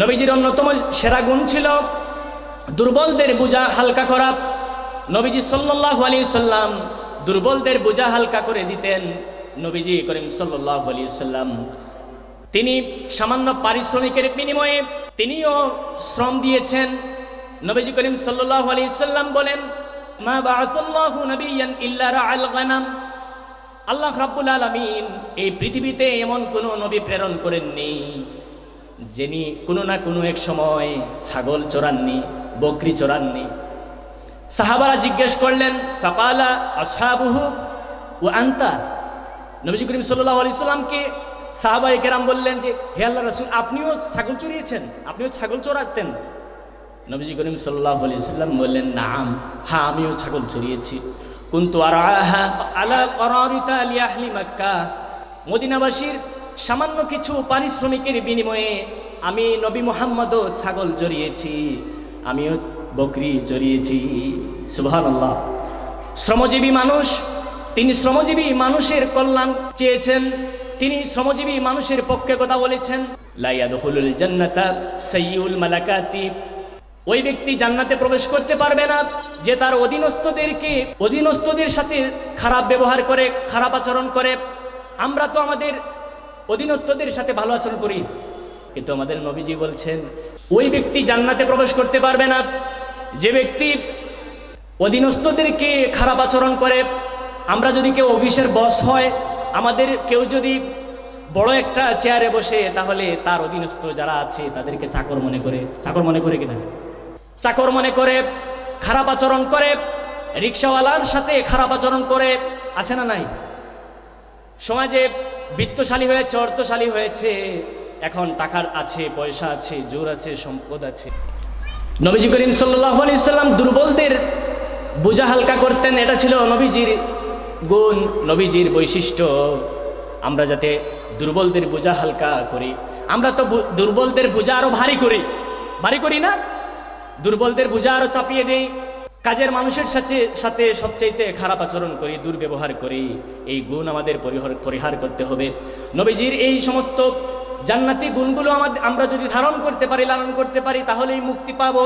নবীজির অন্যতম সেরা গুণ ছিল দুর্বলদের বোঝা হালকা করা। নবীজি সাল্লাহ আলী সাল্লাম দুর্বলদের বোঝা হালকা করে দিতেন। নবীজি করিম সাল্লাহ আলী সাল্লাম তিনি সামান্য পারিশ্রমিকের বিনিময়ে তিনিও শ্রম দিয়েছেন। নবীজি করিম সাল্লাহ আলী সাল্লাম বলেন, মা বাআসাল্লাহু নবিয়ান ইল্লা রাআল গানাম। আল্লাহ রাব্বুল আলামিন এই পৃথিবীতে এমন কোনো নবী প্রেরণ করেননি। যিনি কোনো না কোনো এক সময় ছাগল চোরাননি বকরি চোরাননি সাহাবারা জিজ্ঞেস করলেন, ফাকালা আসহাবুহু ও আন্তা? নবীজি করিম সাল্লাহ আলি সাল্লামকে সাহাবাই কেরাম বললেন যে, হে আল্লাহ রসুল, আপনিও ছাগল চড়িয়েছেন, আপনিও ছাগল চড়াতেন? নবীজি করিম সাল্লাহ আলি সাল্লাম বললেন, নাম হ্যাঁ আমিও ছাগল চড়িয়েছি। কুন্তু আর আলা করারিতা আলী আহলি মাক্কা? মদিনাবাসীর সামান্য কিছু পারিশ্রমিকের বিনিময়ে আমি নবী মোহাম্মদও ছাগল জড়িয়েছি, আমিও বকরি জড়িয়েছি। সুবহান আল্লাহ শ্রমজীবী মানুষ, তিনি শ্রমজীবী মানুষের কল্যাণ চেয়েছেন, তিনি শ্রমজীবী মানুষের পক্ষে কথা বলেছেন। মালাকাতি। ওই ব্যক্তি জান্নাতে প্রবেশ করতে পারবে না, যে তার অধীনস্থদেরকে, অধীনস্থদের সাথে খারাপ ব্যবহার করে, খারাপ আচরণ করে। আমরা তো আমাদের অধীনস্থদের সাথে ভালো আচরণ করি। কিন্তু আমাদের নবীজি বলছেন, ওই ব্যক্তি জান্নাতে প্রবেশ করতে পারবে না। যে ব্যক্তি অধীনস্থদেরকে খারাপ আচরণ করে, আমরা যদি কেউ অফিসের বস হয়, আমাদের কেউ যদি বড় একটা চেয়ারে বসে, তাহলে তার অধীনস্থ যারা আছে, তাদেরকে চাকর মনে করে। চাকর মনে করে কিনা? চাকর মনে করে, খারাপ আচরণ করে, রিক্সাওয়ালার সাথে খারাপ আচরণ করে, আছে না নাই? সমাজে বিত্তশালী হয়েছে, অর্থশালী হয়েছে। এখন টাকার আছে, পয়সা আছে, জোর আছে, সম্পদ আছে। নবীজি করিম সাল্লাহ আলি সাল্লাম দুর্বলদের বোঝা হালকা করতেন। এটা ছিল নবীজির গুণ, নবীজির বৈশিষ্ট্য। আমরা যাতে দুর্বলদের বোঝা হালকা করি। আমরা তো দুর্বলদের বোঝা আরও ভারী করি। ভারী করি না? দুর্বলদের বোঝা আরও চাপিয়ে দেই। কাজের মানুষের সাথে সাথে সবচাইতে খারাপ আচরণ করি, দুর্ব্যবহার করি, এই গুণ আমাদের পরিহার পরিহার করতে হবে। নবীজির এই সমস্ত জান্নাতি গুণগুলো আমাদের আমরা যদি ধারণ করতে পারি, লালন করতে পারি, তাহলেই মুক্তি পাবো।